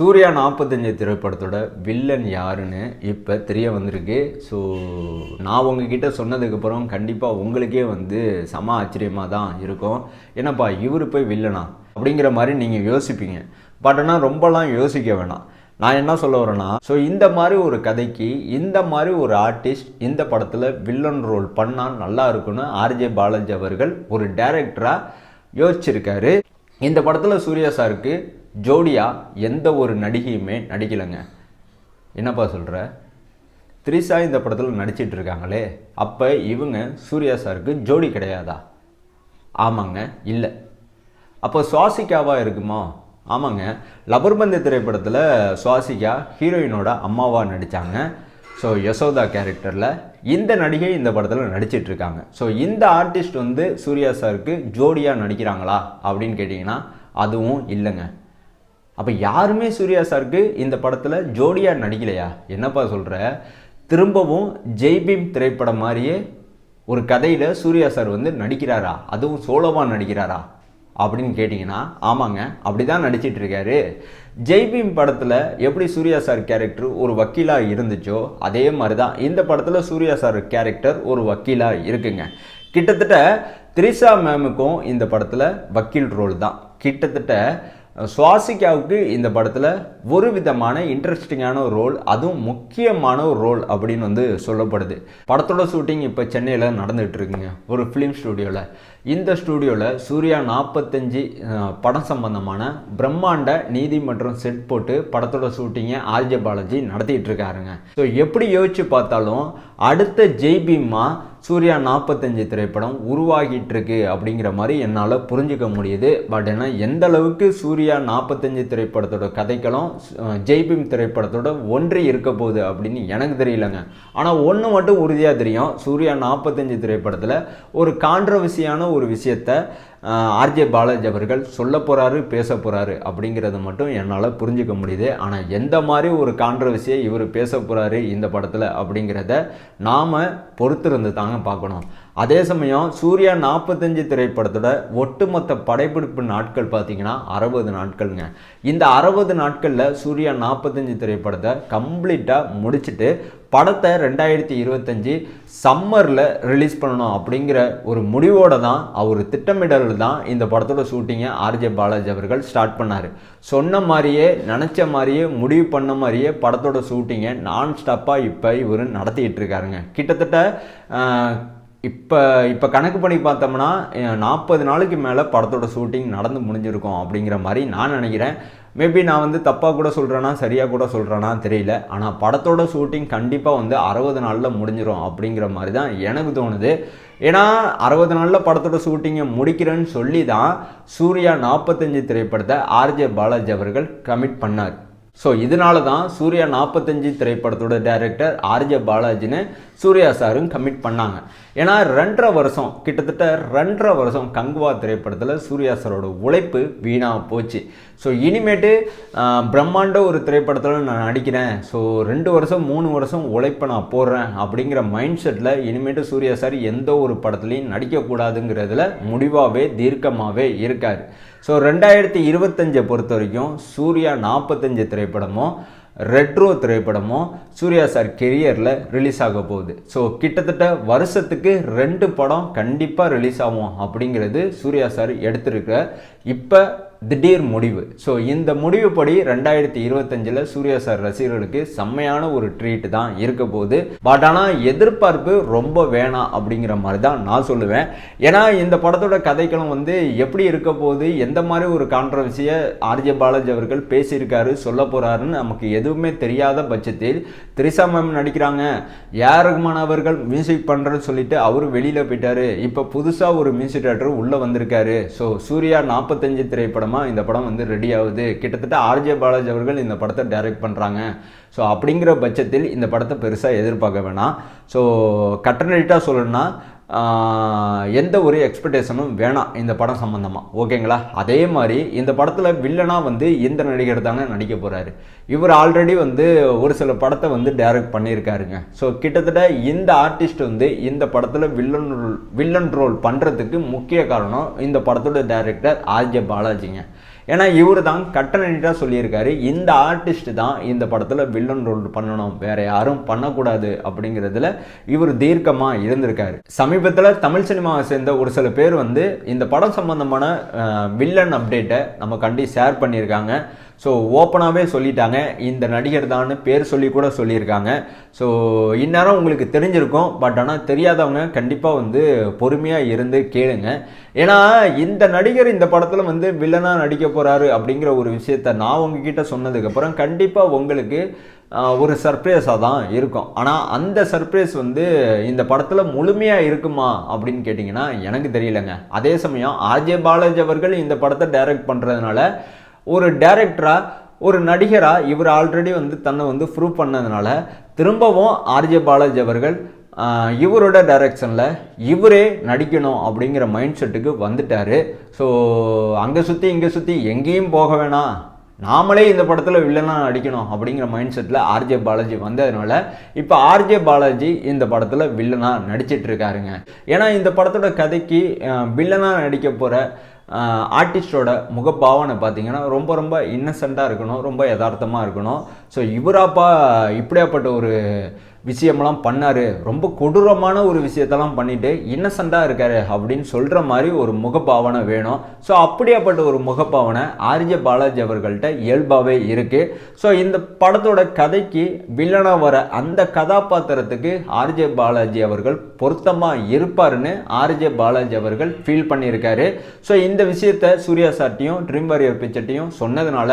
சூர்யா நாற்பத்தஞ்சு திரைப்படத்தோட வில்லன் யாருன்னு இப்போ தெரிய வந்திருக்கு. ஸோ நான் உங்ககிட்ட சொன்னதுக்கப்புறம் கண்டிப்பாக உங்களுக்கே வந்து சம ஆச்சரியமாக தான் இருக்கும். என்னப்பா இவர் போய் வில்லனா? அப்படிங்கிற மாதிரி நீங்கள் யோசிப்பீங்க. பட் ஆனால் ரொம்பலாம் யோசிக்க வேணாம். நான் என்ன சொல்ல வரேன்னா ஸோ இந்த மாதிரி ஒரு கதைக்கு இந்த மாதிரி ஒரு ஆர்டிஸ்ட் இந்த படத்தில் வில்லன் ரோல் பண்ணால் நல்லா இருக்கும்னு ஆர்ஜே பாலாஜி அவர்கள் ஒரு டைரக்டராக யோசிச்சிருக்காரு. இந்த படத்தில் சூர்யா சாருக்கு ஜோடியாக எந்த ஒரு நடிகையுமே நடிக்கலைங்க. என்னப்பா சொல்கிற த்ரிஷா இந்த படத்தில் நடிச்சிட்டு இருக்காங்களே. அப்போ இவங்க சூர்யா சாருக்கு ஜோடி கிடையாதா? ஆமாங்க இல்லை. அப்போ சுவாசிகாவா இருக்குமா? ஆமாங்க. லபர்பந்து திரைப்படத்தில் சுவாசிகா ஹீரோயினோட அம்மாவாக நடித்தாங்க ஸோ யசோதா கேரக்டரில் இந்த நடிகை இந்த படத்தில் நடிச்சிட்டு இருக்காங்க. ஸோ இந்த ஆர்டிஸ்ட் வந்து சூர்யா சாருக்கு ஜோடியாக நடிக்கிறாங்களா அப்படின்னு கேட்டிங்கன்னா அதுவும் இல்லைங்க. அப்போ யாருமே சூர்யா சாருக்கு இந்த படத்தில் ஜோடியாக நடிக்கலையா? என்னப்பா சொல்கிற திரும்பவும் ஜெய்பீம் திரைப்படம் மாதிரியே ஒரு கதையில் சூர்யா சார் வந்து நடிக்கிறாரா? அதுவும் சோலோவாக நடிக்கிறாரா? அப்படின்னு கேட்டிங்கன்னா ஆமாங்க அப்படி தான் நடிச்சிட்டு இருக்காரு. ஜெய்பீம் படத்தில் எப்படி சூர்யா சார் கேரக்டர் ஒரு வக்கீலாக இருந்துச்சோ அதே மாதிரி தான் இந்த படத்தில் சூர்யா சார் கேரக்டர் ஒரு வக்கீலாக இருக்குங்க. கிட்டத்தட்ட த்ரிஷா மேமுக்கும் இந்த படத்தில் வக்கீல் ரோல் தான். கிட்டத்தட்ட சுவாசிகாவுக்கு இந்த படத்தில் ஒரு விதமான இன்ட்ரெஸ்டிங்கான ஒரு ரோல் அதுவும் முக்கியமான ஒரு ரோல் அப்படின்னு வந்து சொல்லப்படுது. படத்தோட ஷூட்டிங் இப்போ சென்னையில் நடந்துகிட்டு இருக்குங்க. ஒரு ஃபிலிம் ஸ்டூடியோவில் இந்த ஸ்டூடியோவில் சூர்யா நாற்பத்தஞ்சு படம் சம்பந்தமான பிரம்மாண்ட நீதி மற்றும் செட் போட்டு படத்தோட ஷூட்டிங்கை ஆர்ஜே பாலாஜி நடத்திட்டு இருக்காருங்க. ஸோ எப்படி யோசிச்சு பார்த்தாலும் அடுத்த ஜெய்பீமா சூர்யா நாற்பத்தஞ்சு திரைப்படம் உருவாகிட்டு இருக்கு அப்படிங்கிற மாதிரி என்னால் புரிஞ்சுக்க முடியுது. பட் ஏன்னா எந்த அளவுக்கு சூர்யா நாற்பத்தஞ்சு திரைப்படத்தோட கதைகளும் ஜெய்பீம் திரைப்படத்தோட ஒன்றி இருக்க போகுது அப்படின்னு எனக்கு தெரியலங்க. ஆனால் ஒன்று மட்டும் உறுதியாக தெரியும். சூர்யா நாற்பத்தஞ்சு திரைப்படத்தில் ஒரு கான்ட்ரவர்சியான ஒரு விஷயத்த ஆர்ஜே பாலாஜி அவர்கள் சொல்ல போகிறாரு பேச போகிறாரு அப்படிங்கிறத மட்டும் என்னால் புரிஞ்சுக்க முடியுது. ஆனால் எந்த மாதிரி ஒரு கான்ட்ரவர்சியை இவர் பேச போகிறாரு இந்த படத்தில் அப்படிங்கிறத நாம் பொறுத்திருந்து தாங்க பார்க்கணும். அதே சமயம் சூர்யா நாற்பத்தஞ்சு திரைப்படத்தோட ஒட்டுமொத்த படைப்பிடிப்பு நாட்கள் பார்த்தீங்கன்னா அறுபது நாட்கள்ங்க. இந்த அறுபது நாட்களில் சூர்யா நாற்பத்தஞ்சு திரைப்படத்தை கம்ப்ளீட்டாக முடிச்சுட்டு படத்தை ரெண்டாயிரத்தி இருபத்தஞ்சி சம்மரில் ரிலீஸ் பண்ணணும் அப்படிங்கிற ஒரு முடிவோடு தான் அவர் திட்டமிடல் தான் இந்த படத்தோட ஷூட்டிங்கை ஆர்ஜே பாலாஜி அவர்கள் ஸ்டார்ட் பண்ணார். சொன்ன மாதிரியே நினச்ச மாதிரியே முடிவு பண்ண மாதிரியே படத்தோட ஷூட்டிங்கை நான் ஸ்டாப்பாக இப்போ இவர் நடத்திக்கிட்டு இருக்காருங்க. கிட்டத்தட்ட இப்போ இப்போ கணக்கு பண்ணி பார்த்தோம்னா நாற்பது நாளுக்கு மேலே படத்தோட ஷூட்டிங் நடந்து முடிஞ்சிருக்கும் அப்படிங்கிற மாதிரி நான் நினைக்கிறேன். மேபி நான் வந்து தப்பாக கூட சொல்கிறேன்னா சரியாக கூட சொல்கிறேன்னா தெரியல. ஆனால் படத்தோட ஷூட்டிங் கண்டிப்பாக வந்து அறுபது நாளில் முடிஞ்சிடும் அப்படிங்கிற மாதிரி தான் எனக்கு தோணுது. ஏன்னா அறுபது நாளில் படத்தோட ஷூட்டிங்கை முடிக்கிறேன்னு சொல்லி தான் சூர்யா நாற்பத்தஞ்சு திரைப்படத்தை ஆர்ஜே பாலாஜி அவர்கள் கமிட் பண்ணார். ஸோ இதனால தான் சூர்யா நாற்பத்தஞ்சு திரைப்படத்தோட டைரக்டர் ஆர்ஜே பாலாஜின்னு சூர்யா சாரும் கமிட் பண்ணாங்க. ஏன்னா ரெண்டரை வருஷம் கிட்டத்தட்ட ரெண்டரை வருஷம் கங்குவா திரைப்படத்தில் சூர்யா சாரோட உழைப்பு வீணாக போச்சு. ஸோ இனிமேட்டு பிரம்மாண்ட ஒரு திரைப்படத்தில் நான் நடிக்கிறேன். ஸோ ரெண்டு வருஷம் மூணு வருஷம் உழைப்பை நான் போடுறேன் அப்படிங்கிற மைண்ட் செட்டில் இனிமேட்டு சூர்யா சார் எந்த ஒரு படத்துலையும் நடிக்கக்கூடாதுங்கிறதுல முடிவாகவே தீர்க்கமாகவே இருக்கார். ஸோ ரெண்டாயிரத்தி இருபத்தஞ்சை பொறுத்த வரைக்கும் சூர்யா நாற்பத்தஞ்சு திரைப்படமும் ரெட்ரோ திரைப்படமும் சூர்யா சார் கெரியரில் ரிலீஸ் ஆக போகுது. ஸோ கிட்டத்தட்ட வருஷத்துக்கு ரெண்டு படம் கண்டிப்பாக ரிலீஸ் ஆகும் அப்படிங்கிறது சூர்யா சார் எடுத்திருக்க இப்போ திடீர் முடிவு. ஸோ இந்த முடிவுப்படி ரெண்டாயிரத்தி இருபத்தஞ்சில் சூர்யா சார் ரசிகர்களுக்கு செம்மையான ஒரு ட்ரீட் தான் இருக்க போகுது. பட் ஆனால் எதிர்பார்ப்பு ரொம்ப வேணாம் அப்படிங்கிற மாதிரி தான் நான் சொல்லுவேன். ஏன்னா இந்த படத்தோட கதைக்களம் வந்து எப்படி இருக்க போகுது எந்த மாதிரி ஒரு கான்ட்ரவர்சியை ஆர்ஜே பாலாஜி அவர்கள் பேசியிருக்காரு சொல்ல போகிறாருன்னு நமக்கு எதுவுமே தெரியாத பட்சத்தில் திரிசா மேம் நடிக்கிறாங்க. ஏஆர் ரகுமான் அவர்கள் மியூசிக் பண்ணுறேன்னு சொல்லிட்டு அவர் வெளியில் போயிட்டாரு. இப்போ புதுசாக ஒரு மியூசிக் டேரக்டர் உள்ளே வந்திருக்காரு. ஸோ சூர்யா நாற்பத்தஞ்சு திரைப்படம் படமாக இந்த படம் வந்து ரெடி ஆகுது. கிட்டத்தட்ட ஆர்ஜே பாலாஜி அவர்கள் இந்த படத்தை டைரக்ட் பண்ணுறாங்க ஸோ அப்படிங்கிற பட்சத்தில் இந்த படத்தை பெருசாக எதிர்பார்க்க வேணாம். ஸோ கட்டணட்டாக சொல்லணும்னா எந்த ஒரு எக்ஸ்பெக்டேஷனும் வேணாம் இந்த படம் சம்மந்தமாக ஓகேங்களா? அதே மாதிரி இந்த படத்தில் வில்லனாக வந்து இந்த நடிகர் தாங்க நடிக்க போகிறாரு இவர் ஆல்ரெடி வந்து ஒரு சில படத்தை வந்து டைரக்ட் பண்ணியிருக்காருங்க. ஸோ கிட்டத்தட்ட இந்த ஆர்டிஸ்ட் வந்து இந்த படத்தில் வில்லன் ரோல் வில்லன் ரோல் பண்ணுறதுக்கு முக்கிய காரணம் இந்த படத்தோட டைரக்டர் ஆர்ஜே பாலாஜிங்க. ஏன்னா இவர் தான் கட்டணிட்டாக சொல்லியிருக்காரு. இந்த ஆர்டிஸ்ட் தான் இந்த படத்தில் வில்லன் ரோல் பண்ணணும். வேற யாரும் பண்ணக்கூடாது அப்படிங்கிறதுல இவர் தீர்க்கமாக இருந்திருக்காரு. சமீபத்தில் தமிழ் சினிமாவை சேர்ந்த ஒரு சில பேர் வந்து இந்த படம் சம்பந்தமான வில்லன் அப்டேட்டை நம்ம கண்டி ஷேர் பண்ணியிருக்காங்க. ஸோ ஓப்பனாகவே சொல்லிட்டாங்க. இந்த நடிகர் தான் பேர் சொல்லி கூட சொல்லியிருக்காங்க. ஸோ இந்நேரம் உங்களுக்கு தெரிஞ்சிருக்கும். பட் ஆனால் தெரியாதவங்க கண்டிப்பாக வந்து பொறுமையாக இருந்து கேளுங்க. ஏன்னா இந்த நடிகர் இந்த படத்தில் வந்து வில்லனாக நடிக்க போகிறாரு அப்படிங்கிற ஒரு விஷயத்த நான் உங்ககிட்ட சொன்னதுக்கப்புறம் கண்டிப்பாக உங்களுக்கு ஒரு சர்ப்ரைஸாக தான் இருக்கும். ஆனால் அந்த சர்ப்ரைஸ் வந்து இந்த படத்தில் முழுமையாக இருக்குமா அப்படின்னு கேட்டிங்கன்னா எனக்கு தெரியலங்க. அதே சமயம் ஆர்ஜே பாலாஜி அவர்கள் இந்த படத்தை டைரக்ட் பண்ணுறதுனால ஒரு டேரக்டராக ஒரு நடிகராக இவர் ஆல்ரெடி வந்து தன்னை வந்து ப்ரூவ் பண்ணதுனால திரும்பவும் ஆர்ஜே பாலாஜி அவர்கள் இவரோட டைரக்ஷனில் இவரே நடிக்கணும் அப்படிங்கிற மைண்ட் செட்டுக்கு வந்துட்டார். ஸோ அங்கே சுற்றி இங்கே சுற்றி எங்கேயும் போக வேணாம். நாமளே இந்த படத்தில் வில்லனாக நடிக்கணும் அப்படிங்கிற மைண்ட் செட்டில் ஆர்ஜே பாலாஜி வந்ததுனால இப்போ ஆர்ஜே பாலாஜி இந்த படத்தில் வில்லனாக நடிச்சிட்ருக்காருங்க ஏன்னா இந்த படத்தோட கதைக்கு வில்லனாக நடிக்க போகிற ஆர்டிஸ்டோட முகப்பாவனை பார்த்தீங்கன்னா ரொம்ப ரொம்ப இன்னசென்ட்டாக இருக்கணும் ரொம்ப யதார்த்தமாக இருக்கணும். ஸோ இவராப்பா இப்படியாப்பட்ட ஒரு விஷயமெல்லாம் பண்ணார். ரொம்ப கொடூரமான ஒரு விஷயத்தெல்லாம் பண்ணிட்டு இன்னசென்ட்டாக இருக்காரு அப்படின்னு சொல்கிற மாதிரி ஒரு முகப்பாவனை வேணும். ஸோ அப்படியாப்பட்ட ஒரு முகப்பாவனை ஆர்ஜே பாலாஜி அவர்கள்ட்ட இயல்பாகவே இருக்குது ஸோ இந்த படத்தோட கதைக்கு வில்லனாக வர அந்த கதாபாத்திரத்துக்கு ஆர்ஜே பாலாஜி அவர்கள் பொருத்தமாக இருப்பாருன்னு ஆர்ஜே பாலாஜி அவர்கள் ஃபீல் பண்ணியிருக்காரு. ஸோ இந்த விஷயத்த சூர்யா சாட்டியும் ட்ரீம் வாரியர் பிச்சர்ட்டையும் சொன்னதுனால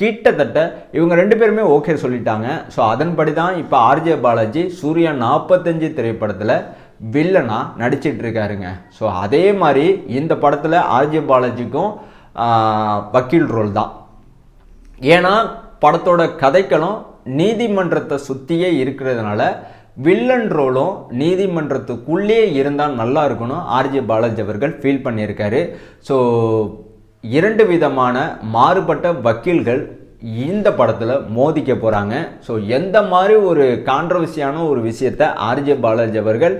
கிட்டத்தட்ட இவங்க ரெண்டு பேருமே ஓகே சொல்லிட்டாங்க. ஸோ அதன்படி தான் இப்போ ஆர்ஜே பாலாஜி சூர்யா நாற்பத்தஞ்சு திரைப்படத்தில் வில்லனாக நடிச்சிட்டு இருக்காருங்க ஸோ அதே மாதிரி இந்த படத்தில் ஆர்ஜே பாலாஜிக்கும் வக்கீல் ரோல் தான். ஏன்னா படத்தோட கதைக்களும் நீதிமன்றத்தை சுற்றியே இருக்கிறதுனால வில்லன் ரோலும் நீதிமன்றத்துக்குள்ளேயே இருந்தால் நல்லா இருக்கணும் ஆர்ஜே பாலாஜி அவர்கள் ஃபீல் பண்ணியிருக்காரு. ஸோ இரண்டு விதமான மாறுபட்ட வக்கீல்கள் இந்த படத்தில் மோதிக்க போகிறாங்க ஸோ எந்த மாதிரி ஒரு கான்ட்ரவர்சியான ஒரு விஷயத்தை ஆர்ஜே பாலாஜி அவர்கள்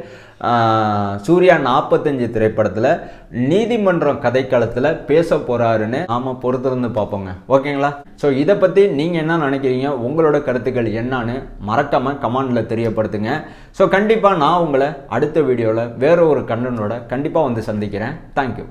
சூர்யா நாற்பத்தஞ்சு திரைப்படத்தில் நீதிமன்றம் கதைக்களத்தில் பேச போகிறாருன்னு நாம் பொறுத்திருந்து பார்ப்போங்க. ஓகேங்களா? ஸோ இதை பற்றி நீங்கள் என்ன நினைக்கிறீங்க? உங்களோட கருத்துக்கள் என்னன்னு மறக்காமல் கமெண்டில் தெரியப்படுத்துங்க. ஸோ கண்டிப்பாக நான் உங்களை அடுத்த வீடியோவில் வேறு ஒரு கண்டனோட கண்டிப்பாக வந்து சந்திக்கிறேன். தேங்க்யூ